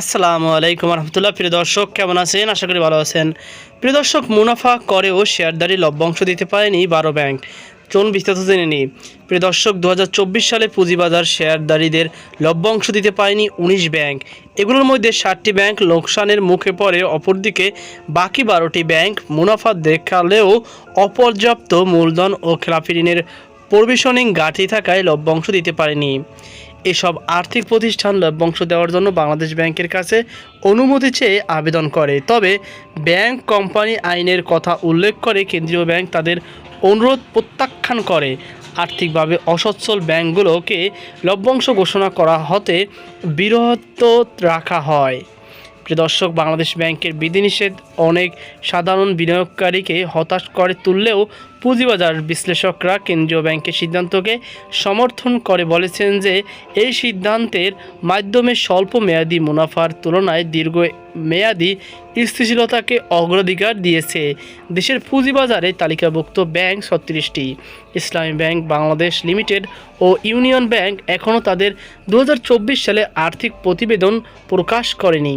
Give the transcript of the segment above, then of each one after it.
আসসালামু আলাইকুম রহমতুল্লাহ। প্রিয় দর্শক, কেমন আছেন? আশা করি ভালো আছেন। প্রিয় দর্শক, মুনাফা করেও শেয়ারদারি লভ্যাংশ দিতে পারেনি বারো ব্যাংক। চলুন বিস্তারিত জেনে নিই। প্রিয় দর্শক দু হাজার চব্বিশ সালে পুঁজিবাজার শেয়ারদারিদের লভ্যাংশ দিতে পারেনি উনিশ ব্যাংক। এগুলোর মধ্যে ষাটটি ব্যাংক লোকসানের মুখে পড়ে, অপরদিকে বাকি বারোটি ব্যাংক মুনাফা দেখালেও অপর্যাপ্ত মূলধন ও খেলাপি ঋণের প্রভিশনিং গাঁঠি থাকায় লভ্যাংশ দিতে পারেনি। এসব আর্থিক প্রতিষ্ঠান লভ্যাংশ দেওয়ার জন্য বাংলাদেশ ব্যাংকের কাছে অনুমতি চেয়ে আবেদন করে। তবে ব্যাংক কোম্পানি আইনের কথা উল্লেখ করে কেন্দ্রীয় ব্যাংক তাদের অনুরোধ প্রত্যাখ্যান করে। আর্থিকভাবে অসচ্ছল ব্যাংকগুলোকে লভ্যাংশ ঘোষণা করা হতে বিরত রাখা হয়। দর্শক, বাংলাদেশ ব্যাংকের বিধিনিষেধ অনেক সাধারণ বিনিয়োগকারীকে হতাশ করে তুললেও পুঁজিবাজার বিশ্লেষকরা কেন্দ্রীয় ব্যাংকের সিদ্ধান্তকে সমর্থন করে বলেছেন যে এই সিদ্ধান্তের মাধ্যমে স্বল্প মেয়াদী মুনাফার তুলনায় দীর্ঘ মেয়াদী স্থিতিশীলতাকে অগ্রাধিকার দিয়েছে। দেশের পুঁজিবাজারে তালিকাভুক্ত ব্যাংক ছত্রিশটি। ইসলামী ব্যাংক, বাংলাদেশ লিমিটেড ও ইউনিয়ন ব্যাংক এখনও তাদের দু হাজার চব্বিশ সালে আর্থিক প্রতিবেদন প্রকাশ করেনি।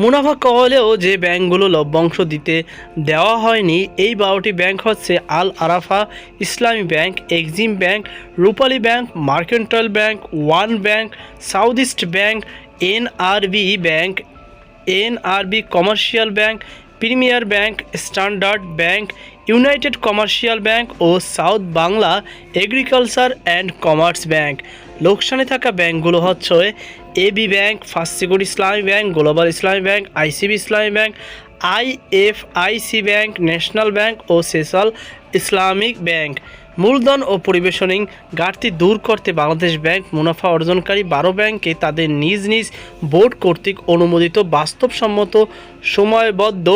মুনাফা কহলেও যে ব্যাংকগুলো লভ্যাংশ দিতে দেওয়া হয়নি, এই বারোটি ব্যাংক হচ্ছে Al Arafah Islami bank, Exim bank, Rupali bank mercantile bank, one bank, south east bank, NRB bank, NRB commercial bank, premier bank, standard bank united commercial bank O south Bangla agriculture and commerce bank. লোকসানে থাকা ব্যাংকগুলো হচ্ছে AB bank first Islami bank, global Islami bank, ICB Islami bank IFIC bank, national bank ও social Islamic bank. মূলধন ও পরিবেশনিং ঘাটতি দূর করতে Bangladesh bank মুনাফা অর্জনকারী বারো ব্যাংকে তাদের নিজ নিজ বোর্ড কর্তৃক অনুমোদিত বাস্তবসম্মত, সময়বদ্ধ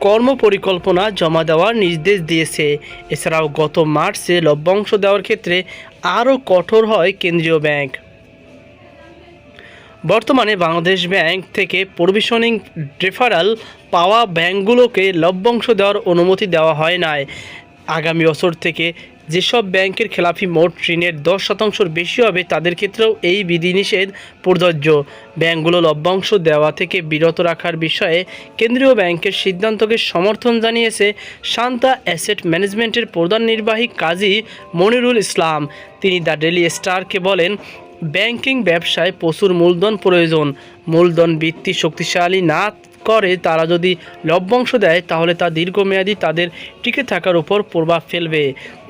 কর্মপরিকল্পনা জমা দেওয়ার নির্দেশ দিয়েছে। এছাড়াও গত মার্চে লভ্যাংশ দেওয়ার ক্ষেত্রে আরও কঠোর হয় কেন্দ্রীয় ব্যাংক। বর্তমানে বাংলাদেশ ব্যাংক থেকে প্রভিশনিং রেফারাল পাওয়া ব্যাংকগুলোকে লভ্যাংশ দেওয়ার অনুমতি দেওয়া হয় নাই। আগামী বছর থেকে যেসব ব্যাংকের খেলাফি মোট ঋণের দশ শতাংশের বেশি হবে, তাদের ক্ষেত্রেও এই বিধিনিষেধ প্রযোজ্য। ব্যাংকগুলো লভ্যাংশ দেওয়া থেকে বিরত রাখার বিষয়ে কেন্দ্রীয় ব্যাংকের সিদ্ধান্তকে সমর্থন জানিয়েছে শান্তা অ্যাসেট ম্যানেজমেন্টের প্রধান নির্বাহী কাজী মনিরুল ইসলাম। তিনি দ্য ডেলি স্টারকে বলেন, ব্যাংকিং ব্যবসায় প্রচুর মূলধন প্রয়োজন। মূলধন বৃত্তি শক্তিশালী না করে, তারা যদি লভ্যাংশ দেয়, তাহলে তা দীর্ঘমেয়াদী তাদের টিকে থাকার উপর প্রভাব ফেলবে।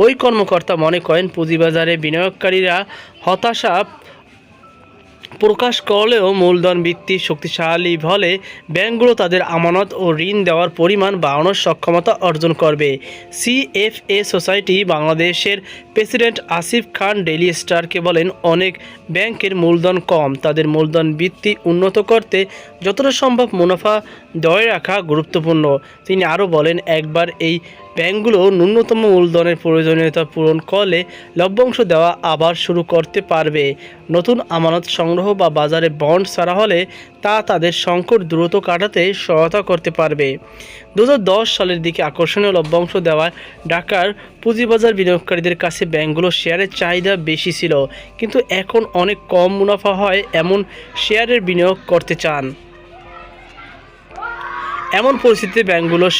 ওই কর্মকর্তা মনে করেন, পুঁজিবাজারে বিনিয়োগকারীরা হতাশা প্রকাশ করলেও মূলধন ভিত্তি শক্তিশালী হলে ব্যাংকগুলো তাদের আমানত ও ঋণ দেওয়ার পরিমাণ বাড়ানোর সক্ষমতা অর্জন করবে। সিএফএ সোসাইটি বাংলাদেশের প্রেসিডেন্ট আসিফ খান ডেলি স্টারকে বলেন, অনেক ব্যাংকের মূলধন কম। তাদের মূলধন ভিত্তি উন্নত করতে যতটা সম্ভব মুনাফা দয়ে রাখা গুরুত্বপূর্ণ। তিনি আরও বলেন, একবার এই ব্যাংকগুলো ন্যূনতম মূলধনের প্রয়োজনীয়তা পূরণ করলে লভ্যাংশ দেওয়া আবার শুরু করতে পারবে। নতুন আমানত সংগ্রহ বা বাজারে বন্ড ছাড়া হলে তা তাদের সংকট দ্রুত কাটাতে সহায়তা করতে পারবে। দু হাজার দশ সালের দিকে আকর্ষণীয় লভ্যাংশ দেওয়ায় ঢাকার পুঁজিবাজার বিনিয়োগকারীদের কাছে ব্যাংকগুলো শেয়ারের চাহিদা বেশি ছিল, কিন্তু এখন অনেক কম মুনাফা হয় এমন শেয়ারের বিনিয়োগ করতে চান। এমন পরিস্থিতিতে ব্যাংকগুলোর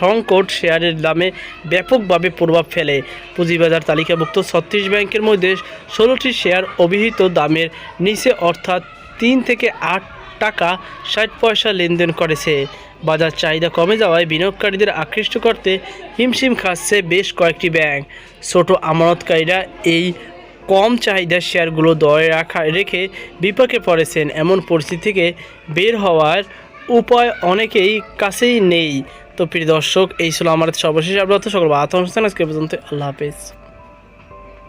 সংকট শেয়ারের দামে ব্যাপকভাবে প্রভাব ফেলে। পুঁজিবাজার তালিকাভুক্ত ছত্রিশ ব্যাংকের মধ্যে ষোলোটি শেয়ার অভিহিত দামের নিচে অর্থাৎ তিন থেকে আট টাকা ষাট পয়সা লেনদেন করেছে। বাজার চাহিদা কমে যাওয়ায় বিনিয়োগকারীদের আকৃষ্ট করতে হিমশিম খাচ্ছে বেশ কয়েকটি ব্যাংক। ছোট আমানতকারীরা এই কম চাহিদার শেয়ারগুলো দয়ে রাখা, রেখে বিপাকে পড়েছেন। এমন পরিস্থিতি থেকে বের হওয়ার উপায় অনেকেই কাছেই নেই। তো প্রিয় দর্শক, এই ছিল আমার সর্বশেষ আপনার সকল আত্মসংস্থান আজকে পর্যন্ত আল্লাহ হাফেজ।